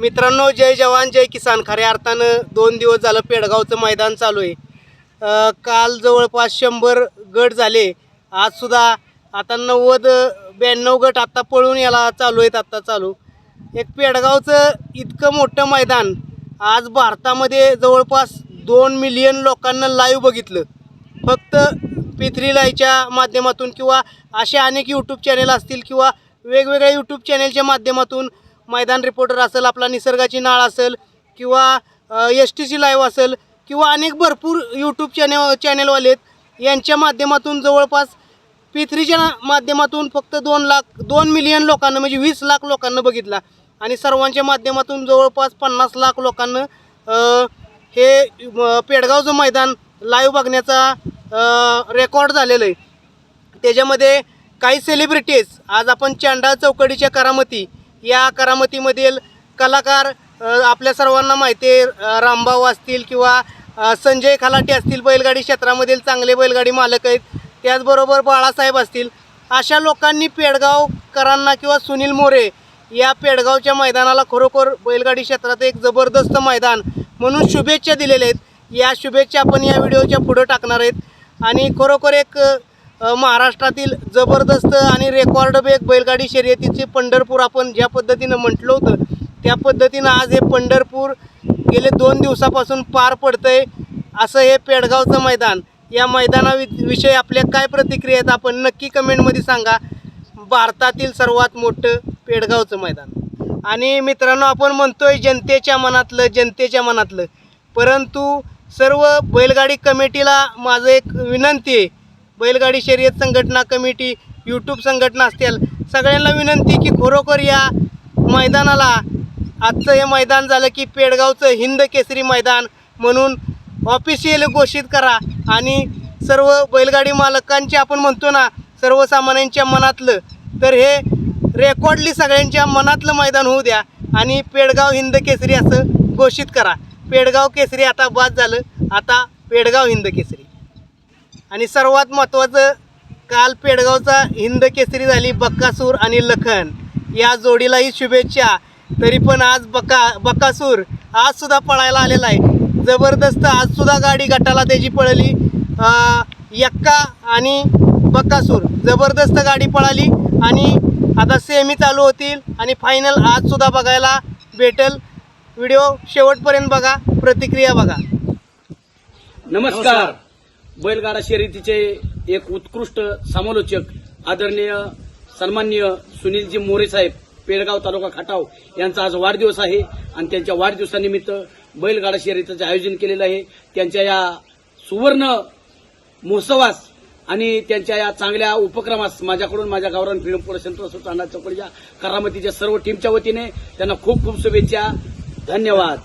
मित्रांनो जय जवान जय किसान. खऱ्या अर्थानं दोन दिवस झालं पेडगावचं मैदान चालू आहे. काल जवळपास शंभर गट झाले. आजसुद्धा आता नव्वद ब्याण्णव गट आत्ता पळून याला चालू आहेत आत्ता चालू. एक पेडगावचं इतकं मोठं मैदान आज भारतामध्ये जवळपास दोन मिलियन लोकांना लाईव्ह बघितलं. फक्त पिथरी लाईच्या माध्यमातून किंवा असे अनेक यूट्यूब चॅनेल असतील किंवा वेगवेगळ्या यूट्यूब चॅनेलच्या माध्यमातून मैदान रिपोर्टर असेल आपला निसर्गाची नाळ असेल किंवा एस टी सी लाईव्ह असेल किंवा अनेक भरपूर यूट्यूब चॅनल चॅनेलवाले आहेत यांच्या माध्यमातून जवळपास पिथरीच्या माध्यमातून फक्त दोन लाख दोन मिलियन लोकांना म्हणजे वीस लाख लोकांना बघितला. आणि सर्वांच्या माध्यमातून जवळपास पन्नास लाख लोकांना हे पेडगावचं मैदान लाईव्ह बघण्याचा रेकॉर्ड झालेलं आहे. त्याच्यामध्ये काही सेलिब्रिटीज आज आपण चांडाळ चौकडीच्या करामती या करामतीमधील कलाकार आपल्या सर्वांना माहिती आहे रामभाऊ असतील किंवा संजय खलाटे असतील बैलगाडी क्षेत्रामधील चांगले बैलगाडी मालक आहेत. त्याचबरोबर बाळासाहेब असतील. अशा लोकांनी पेडगावकरांना किंवा सुनील मोरे या पेडगावच्या मैदानाला खरोखर बैलगाडी क्षेत्रात एक जबरदस्त मैदान म्हणून शुभेच्छा दिलेल्या आहेत. या शुभेच्छा आपण या व्हिडिओच्या पुढं टाकणार आहेत. आणि खरोखर एक महाराष्ट्रातील जबरदस्त आणि रेकॉर्ड बेक बैलगाडी शर्यतीचे पंढरपूर आपण ज्या पद्धतीनं म्हटलं होतं त्या पद्धतीनं आज हे पंढरपूर गेले दोन दिवसापासून पार पडतंय. असं हे पेडगावचं मैदान या मैदानाविषयी आपल्या काय प्रतिक्रिया आहेत आपण नक्की कमेंटमध्ये सांगा. भारतातील सर्वात मोठं पेडगावचं मैदान. आणि मित्रांनो आपण म्हणतोय जनतेच्या मनातलं जनतेच्या मनातलं. परंतु सर्व बैलगाडी कमिटीला माझं एक विनंती आहे बैलगाडी शर्यत संघटना कमिटी यूट्यूब संघटना असतील सगळ्यांना विनंती की खरोखर या मैदानाला आजचं हे मैदान झालं की पेडगावचं हिंद केसरी मैदान म्हणून ऑफिशियल घोषित करा. आणि सर्व बैलगाडी मालकांचे आपण म्हणतो ना सर्वसामान्यांच्या मनातलं तर हे रेकॉर्डली सगळ्यांच्या मनातलं मैदान होऊ द्या आणि पेडगाव हिंद केसरी असं घोषित करा. पेडगाव केसरी आता बाद झालं. आता पेडगाव हिंद केसरी. आणि सर्वात महत्त्वाचं काल पेडगावचा हिंद केसरी झाली बक्कासूर आणि लखन. या जोडीलाही शुभेच्छा. तरी पण आज बका बकासूर आजसुद्धा पळायला आलेला आहे. जबरदस्त आजसुद्धा गाडी गटाला त्याची पळली. यक्का आणि बकासूर जबरदस्त गाडी पळाली आणि आता सेमी चालू होतील आणि फायनल आजसुद्धा बघायला भेटेल. व्हिडिओ शेवटपर्यंत बघा प्रतिक्रिया बघा. नमस्कार. बैलगाडा शर्यतीचे एक उत्कृष्ट समालोचक आदरणीय सन्माननीय सुनीलजी मोरे साहेब पेडगाव तालुका खटाव यांचा आज वाढदिवस आहे आणि त्यांच्या वाढदिवसानिमित्त बैलगाडा शर्यतीचं आयोजन केलेलं आहे. त्यांच्या या सुवर्ण महोत्सवास आणि त्यांच्या या चांगल्या उपक्रमास माझ्याकडून माझ्या गावरान फ्रीडम प्रोडक्शन संस्था अण्णा चौकडीच्या करामतीच्या सर्व टीमच्या वतीने त्यांना खूप खूप शुभेच्छा. धन्यवाद.